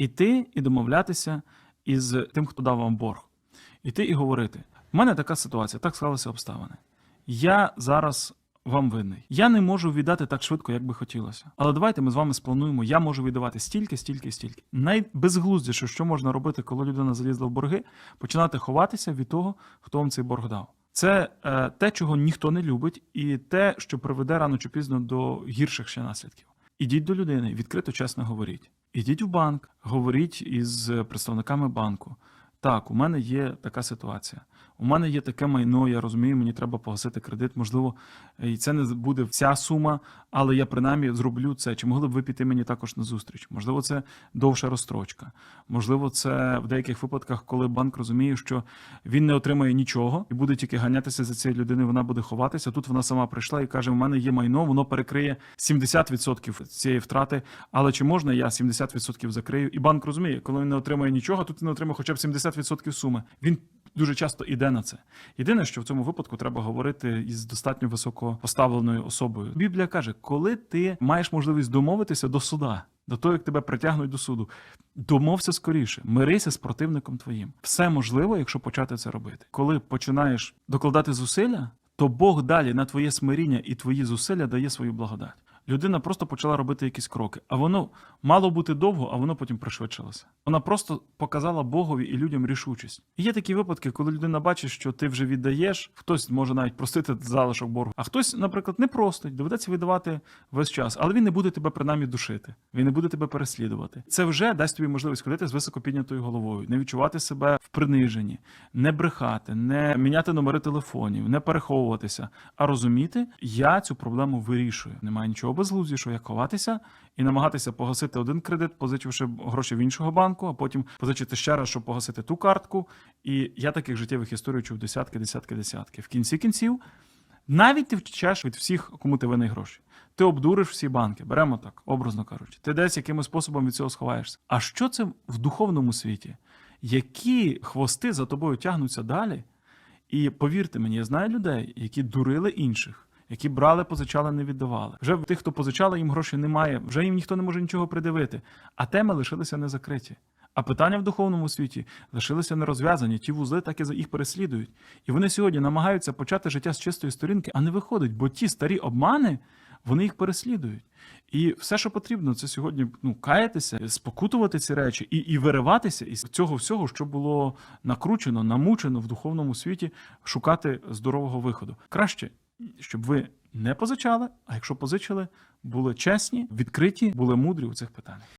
іти і домовлятися із тим, хто дав вам борг. Іти і говорити: в мене така ситуація, так склалися обставини. Я зараз вам винний. Я не можу віддати так швидко, як би хотілося. Але давайте ми з вами сплануємо. Я можу віддавати стільки, стільки, стільки. Найбезглуздіше, що можна робити, коли людина залізла в борги, починати ховатися від того, хто вам цей борг дав. Це е, те, чого ніхто не любить, і те, що приведе рано чи пізно до гірших ще наслідків. Ідіть до людини, відкрито, чесно говоріть. Ідіть в банк, говоріть із представниками банку. Так, у мене є така ситуація. У мене є таке майно, я розумію, мені треба погасити кредит. Можливо, і це не буде вся сума, але я принаймні зроблю це. Чи могли б ви піти мені також на зустріч? Можливо, це довша розстрочка. Можливо, це в деяких випадках, коли банк розуміє, що він не отримає нічого і буде тільки ганятися за цією людиною, вона буде ховатися. Тут вона сама прийшла і каже: у мене є майно, воно перекриє 70% цієї втрати. Але чи можна я 70% закрию? І банк розуміє, коли він не отримає нічого, тут він не отримає хоча б 70% суми. Він дуже часто іде на це. Єдине, що в цьому випадку треба говорити із достатньо високо поставленою особою. Біблія каже, коли ти маєш можливість домовитися до суда, до того, як тебе притягнуть до суду, домовся скоріше, мирися з противником твоїм. Все можливо, якщо почати це робити. Коли починаєш докладати зусилля, то Бог далі на твоє смиріння і твої зусилля дає свою благодать. Людина просто почала робити якісь кроки, а воно мало бути довго, а воно потім пришвидшилося. Вона просто показала Богові і людям рішучість. І є такі випадки, коли людина бачить, що ти вже віддаєш, хтось може навіть простити залишок боргу, а хтось, наприклад, не простить, доведеться віддавати весь час, але він не буде тебе принаймні душити, він не буде тебе переслідувати. Це вже дасть тобі можливість ходити з високо піднятою головою, не відчувати себе в приниженні, не брехати, не міняти номери телефонів, не переховуватися, а розуміти, я цю проблему вирішую. Немає нічого безглуздішого, як ховатися і намагатися погасити один кредит, позичивши гроші в іншого банку, а потім позичити ще раз, щоб погасити ту картку. І я таких життєвих історій чув десятки, десятки, десятки. В кінці кінців навіть ти втічеш від всіх, кому ти винний гроші. Ти обдуриш всі банки, беремо так, образно кажучи. Ти десь якимось способом від цього сховаєшся. А що це в духовному світі? Які хвости за тобою тягнуться далі? І повірте мені, я знаю людей, які дурили інших, які брали, позичали, не віддавали. Вже в тих, хто позичали, їм грошей немає, вже їм ніхто не може нічого придивити. А теми лишилися не закриті. А питання в духовному світі лишилися не розв'язані. Ті вузли так і за їх переслідують. І вони сьогодні намагаються почати життя з чистої сторінки, а не виходить, бо ті старі обмани вони їх переслідують. І все, що потрібно, це сьогодні ну, каятися, спокутувати ці речі і, і вириватися із цього всього, що було накручено, намучено в духовному світі, шукати здорового виходу. Краще, щоб ви не позичали, а якщо позичили, були чесні, відкриті, були мудрі у цих питаннях.